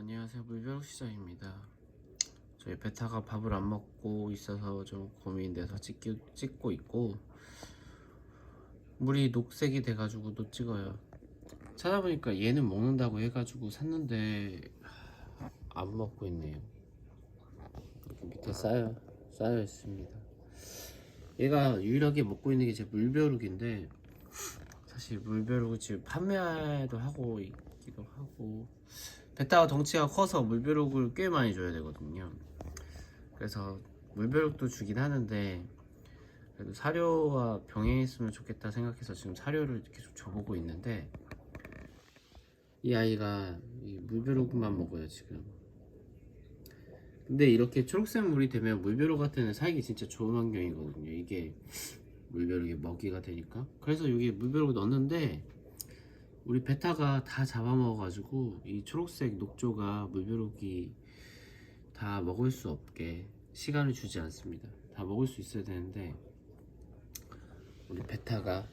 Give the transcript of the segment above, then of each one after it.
안녕하세요. 물벼룩 시장입니다. 저희 베타가 밥을 안 먹고 있어서 좀 고민돼서 찍기, 찍고 있고 물이 녹색이 돼가지고 또 찍어요. 찾아보니까 얘는 먹는다고 해가지고 샀는데 하, 안 먹고 있네요. 밑에 쌓여 쌓여 있습니다. 얘가 유일하게 먹고 있는 게 제 물벼룩인데 사실 물벼룩을 지금 판매도 하고 있기도 하고 베타가 덩치가 커서 물벼룩을 꽤 많이 줘야 되거든요. 그래서 물벼룩도 주긴 하는데 그래도 사료와 병행했으면 좋겠다 생각해서 지금 사료를 계속 줘보고 있는데 이 아이가 이 물벼룩만 먹어요 지금. 근데 이렇게 초록색 물이 되면 물벼룩 같은 애는 살기 진짜 좋은 환경이거든요. 이게 물벼룩의 먹이가 되니까. 그래서 여기 물벼룩 넣었는데 우리 베타가 다 잡아먹어가지고 이 초록색 녹조가 물벼룩이 다 먹을 수 없게 시간을 주지 않습니다. 다 먹을 수 있어야 되는데 우리 베타가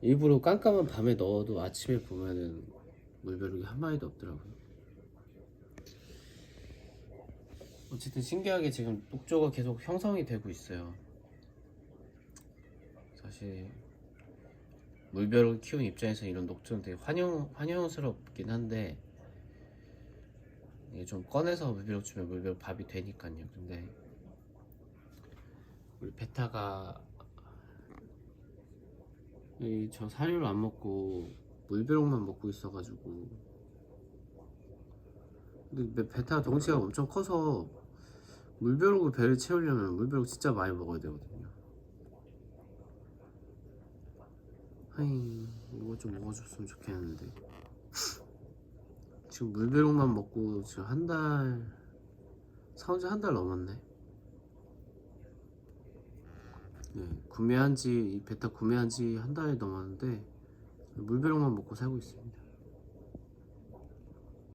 일부러 깜깜한 밤에 넣어도 아침에 보면은 물벼룩이 한 마리도 없더라고요. 어쨌든 신기하게 지금 녹조가 계속 형성이 되고 있어요. 사실 물벼룩을 키우는 입장에서 이런 녹조는 되게 환영, 환영스럽긴 한데 이게 좀 꺼내서 물벼룩 주면 물벼룩 밥이 되니까요. 근데 우리 베타가 이저 사료를 안 먹고 물벼룩만 먹고 있어가지고 근데 베타가 덩치가 엄청 커서 물벼룩을 배를 채우려면 물벼룩 진짜 많이 먹어야 되거든요 하이 이거 좀 먹어줬으면 좋겠는데. 지금 물벼룩만 먹고 지금 한 달 사온 지 한 달 넘었네. 네, 구매한 지, 이 베타 구매한 지 한 달이 넘었는데 물벼룩만 먹고 살고 있습니다